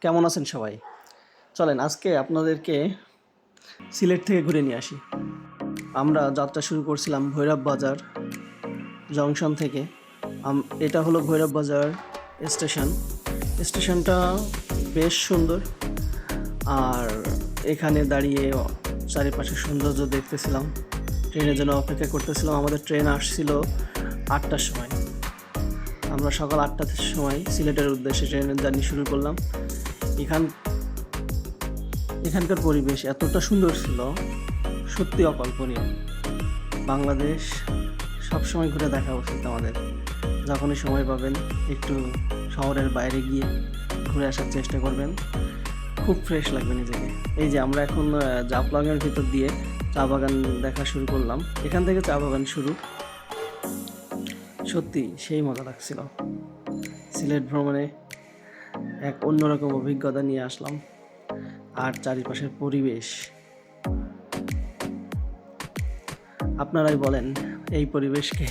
কেমন আছেন সবাই? চলেন, আজকে আপনাদেরকে সিলেট থেকে ঘুরে নিয়ে আসি। আমরা যাত্রা শুরু করছিলাম ভৈরব বাজার জংশন থেকে। এটা হলো ভৈরব বাজার স্টেশন। স্টেশনটা বেশ সুন্দর। আর এখানে দাঁড়িয়ে চারিপাশে সৌন্দর্য দেখতেছিলাম। ট্রেনের জন্য অপেক্ষা করতেছিলাম। আমাদের ট্রেন আসছিল আটটার সময়। আমরা সকাল আটটার সময় সিলেটের উদ্দেশ্যে ট্রেনের জার্নি শুরু করলাম। এখানকার পরিবেশ এতটা সুন্দর ছিল, সত্যি অকল্পনীয়। বাংলাদেশ সবসময় ঘুরে দেখা উচিত আমাদের। যখনই সময় পাবেন, একটু শহরের বাইরে গিয়ে ঘুরে আসার চেষ্টা করবেন। খুব ফ্রেশ লাগবে নিজেকে। এই যে আমরা এখন জাফলংয়ের ভিতর দিয়ে চা বাগান দেখা শুরু করলাম। এখান থেকে চা বাগান শুরু। সত্যি সেই মজা লাগছিল। সিলেট ভ্রমণে এক অন্যরকম অভিজ্ঞতা নিয়ে আসলাম। আর চারিপাশের পরিবেশ। আপনারাই বলেন, এই পরিবেশকে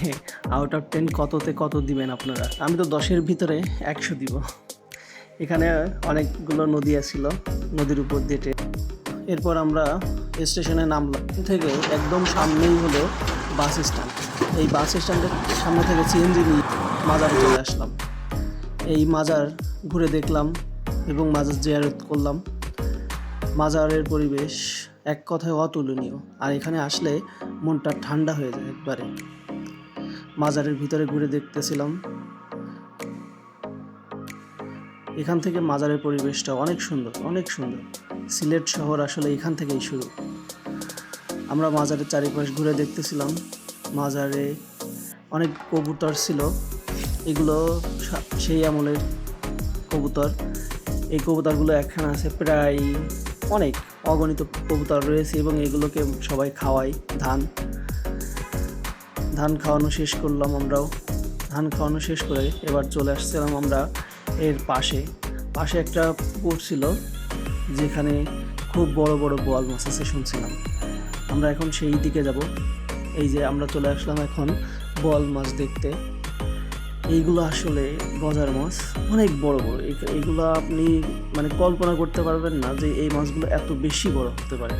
আউট অফ টেন কততে কত দিবেন আপনারা? আমি তো দশের ভিতরে একশো দিব। এখানে অনেকগুলো নদী আছিল, নদীর উপর দিয়ে এরপর আমরা স্টেশনে নামলাম। থেকে একদম সামনেই হলো বাস স্ট্যান্ড। এই বাস স্ট্যান্ডের সামনে থেকে সিএনজি নিয়ে মাজারে চলে আসলাম। এই মাজার ঘুরে দেখলাম এবং মাজার জিয়ারত করলাম। মাজারের পরিবেশ এক কথায় অতুলনীয়। আর এখানে আসলে মনটা ঠান্ডা হয়ে যায় একবারে। মাজারের ভিতরে ঘুরে দেখতেছিলাম। এখান থেকে মাজারের পরিবেশটা অনেক সুন্দর অনেক সুন্দর। সিলেট শহর আসলে এখান থেকেই শুরু। আমরা মাজারের চারিপাশ ঘুরে দেখতেছিলাম। মাজারে অনেক কবুতর ছিল। এগুলো সেই আমলের কবুতর। এই কবুতরগুলো একখানে আছে প্রায় অনেক অগণিত কবুতর রয়েছে এবং এগুলোকে সবাই খাওয়াই ধান। ধান খাওয়ানো শেষ করলাম আমরাও। ধান খাওয়ানো শেষ করে এবার চলে আসছিলাম আমরা এর পাশে। পাশে একটা পুকুর ছিল যেখানে খুব বড় বড় বোয়াল মাছ আছে শুনছিলাম। আমরা এখন সেই দিকে যাব। এই যে আমরা চলে আসলাম এখন বোয়াল মাছ দেখতে। এইগুলো আসলে গজার মাছ, অনেক বড় বড়। এই- এইগুলো আপনি মানে কল্পনা করতে পারবেন না যে এই মাছগুলো এত বেশি বড় হতে পারে।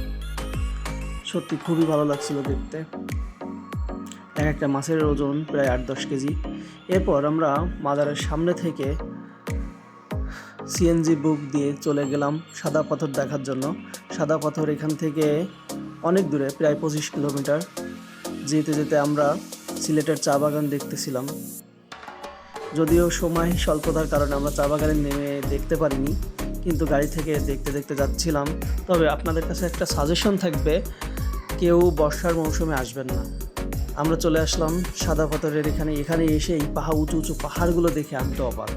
সত্যি খুবই ভালো লাগছিল দেখতে। এক একটা মাছের ওজন প্রায় আট দশ কেজি। এরপর আমরা মাজারের সামনে থেকে সিএনজি বুক দিয়ে চলে গেলাম সাদা পাথর দেখার জন্য। সাদা পাথর এখান থেকে অনেক দূরে, প্রায় পঁচিশ কিলোমিটার। যেতে যেতে আমরা সিলেটের চা বাগান দেখতেছিলাম। যদিও সময় স্বল্পতার কারণে আমরা চা বাগানে নেমে দেখতে পারিনি, কিন্তু গাড়ি থেকে দেখতে দেখতে যাচ্ছিলাম। তবে আপনাদের কাছে একটা সাজেশন থাকবে, কেউ বর্ষার মৌসুমে আসবেন না। আমরা চলে আসলাম সাদা পাথরের এখানে এখানে এসে এই পাহাড় উঁচু উঁচু পাহাড়গুলো দেখে আমি তো অবাক।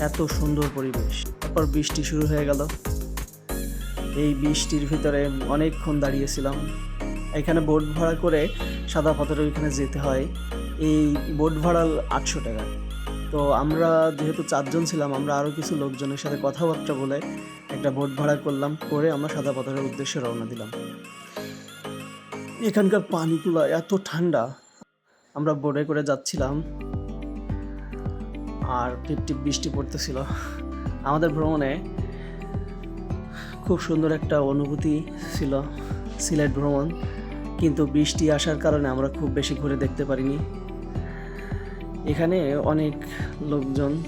এত সুন্দর পরিবেশ। তারপর বৃষ্টি শুরু হয়ে গেল। এই বৃষ্টির ভিতরে অনেকক্ষণ দাঁড়িয়েছিলাম। এখানে বোট ভাড়া করে সাদা পাথরের ওইখানে যেতে হয়। এই বোট ভাড়া আটশো টাকা। তো আমরা যেহেতু চারজন ছিলাম, আমরা আরও কিছু লোকজনের সাথে কথাবার্তা বলে একটা বোট ভাড়া করলাম, করে আমরা সাদা পাথরের উদ্দেশ্যে রওনা দিলাম। এখানকার পানিগুলো এত ঠান্ডা। আমরা বোটে করে যাচ্ছিলাম, আর টিপ টিপ বৃষ্টি পড়তেছিল। আমাদের ভ্রমণে খুব সুন্দর একটা অনুভূতি ছিল সিলেট ভ্রমণ, কিন্তু বৃষ্টি আসার কারণে আমরা খুব বেশি ঘুরে দেখতে পারিনি। এখানে অনেক লোকজন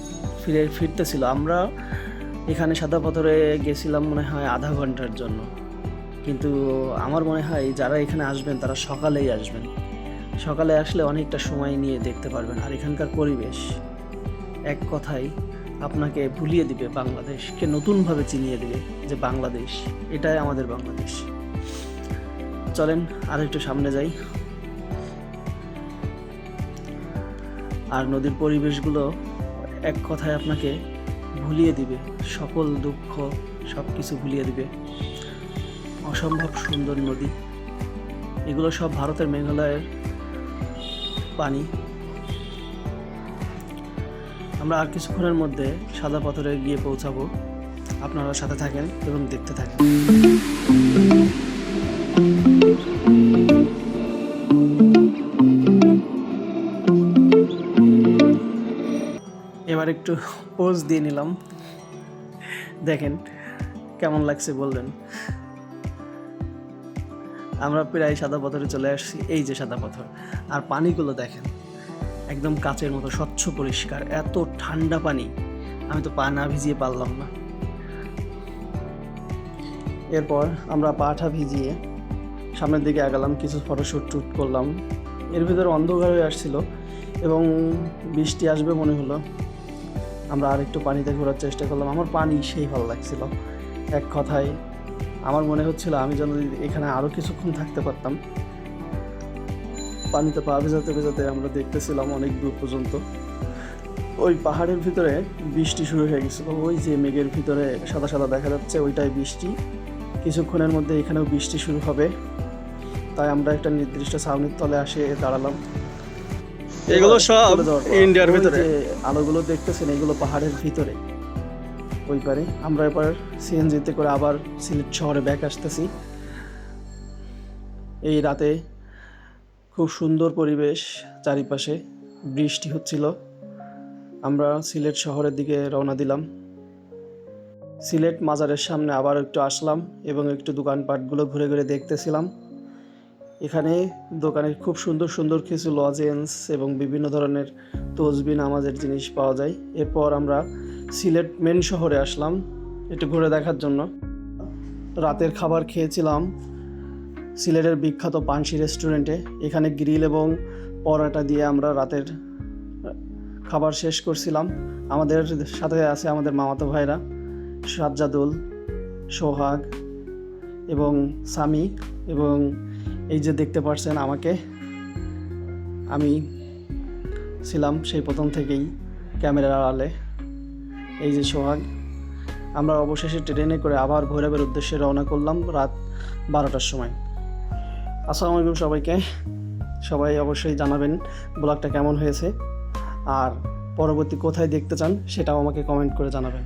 ফিরে ফিরতেছিল। আমরা এখানে সাদা পাথরে গেছিলাম মনে হয় আধা ঘণ্টার জন্য। কিন্তু আমার মনে হয় যারা এখানে আসবেন তারা সকালেই আসবেন। সকালে আসলে অনেকটা সময় নিয়ে দেখতে পারবেন। আর এখানকার পরিবেশ এক কথায় আপনাকে ভুলিয়ে দিবে বাংলাদেশকে, নতুনভাবে চিনিয়ে দিবে যে বাংলাদেশ, এটাই আমাদের বাংলাদেশ। চলেন আর একটু সামনে যাই। আর নদীর পরিবেশগুলো এক কথায় আপনাকে ভুলিয়ে দিবে। সকল দুঃখ সব কিছু ভুলিয়ে দিবে। অসম্ভব সুন্দর নদী। এগুলো সব ভারতের মেঘালয়ের পানি। আমরা আর কিছুক্ষণের মধ্যে সাদা পাথরে গিয়ে পৌঁছাবো। আপনারা সাথে থাকেন এবং দেখতে থাকেন। এবার একটু পোজ দিয়ে নিলাম। দেখেন কেমন লাগছে বললেন আমরা প্রায় সাদা পাথরে চলে আসছি, এই যে সাদা পাথর। আর পানিগুলো দেখেন, একদম কাচের মতো, স্বচ্ছ পরিষ্কার, এত ঠান্ডা পানি। আমি তো পা না ভিজিয়ে পারলাম না। এরপর আমরা পাটা ভিজিয়ে সামনের দিকে আগালাম, কিছু ফটোশ্যুট টুট করলাম। এর ভিতরে অন্ধকার হয়ে আসছিল এবং বৃষ্টি আসবে মনে হলো। আমরা আরেকটু পানিতে ঘোরার চেষ্টা করলাম। আমার পানি সেই ভালো লাগছিল। এক কথায়, আমার মনে হচ্ছিল আমি যেন এখানে আরও কিছুক্ষণ থাকতে পারতাম। পানিতে পা ভেজাতে ভেজাতে আমরা দেখতেছিলাম অনেক দূর পর্যন্ত। ওই পাহাড়ের ভিতরে বৃষ্টি শুরু হয়ে গেছিল। ওই যে মেঘের ভিতরে সাদা সাদা দেখা যাচ্ছে, ওইটাই বৃষ্টি। কিছুক্ষণের মধ্যে এখানেও বৃষ্টি শুরু হবে। তাই আমরা একটা নির্দিষ্ট ছাউনির তলে আসে দাঁড়ালাম। এগুলো সব ইন্ডিয়ার ভিতরে। আলোগুলো দেখতেছেন এগুলো পাহাড়ের ভিতরে। ওই পারে। আমরা এবার সিএনজিতে করে আবার সিলেট শহরে ব্যাক আসতেছি। এই রাতে খুব সুন্দর পরিবেশ চারিপাশে বৃষ্টি হচ্ছিল। আমরা সিলেট শহরের দিকে রওনা দিলাম। সিলেট মাজারের সামনে আবার একটু আসলাম এবং একটু দোকানপাটগুলো ঘুরে ঘুরে দেখতেছিলাম। এখানে দোকানে খুব সুন্দর সুন্দর কিছু লজেন্স এবং বিভিন্ন ধরনের তসবি, নামাজের জিনিস পাওয়া যায়। এরপর আমরা সিলেট মেন শহরে আসলাম একটু ঘুরে দেখার জন্য। রাতের খাবার খেয়েছিলাম সিলেটের বিখ্যাত পানসি রেস্টুরেন্টে এখানে গ্রিল এবং পরোটা দিয়ে আমরা রাতের খাবার শেষ করছিলাম। আমাদের সাথে আছে আমাদের মামাতো ভাইরা সাজ্জাদুল, সোহাগ এবং সামি এবং এই যে দেখতে পাচ্ছেন আমাকে, আমি ছিলাম সেই প্রথম থেকেই ক্যামেরার আড়ালে। এই যে সোহাগ, আমরা অবশেষে ট্রেনে করে আবার ভৈরবের উদ্দেশ্যে রওনা করলাম রাত বারোটার সময়। আসসালামু আলাইকুম সবাইকে। সবাই অবশ্যই জানাবেন ব্লগটা কেমন হয়েছে, আর পরবর্তী কোথায় দেখতে চান সেটাও আমাকে কমেন্ট করে জানাবেন।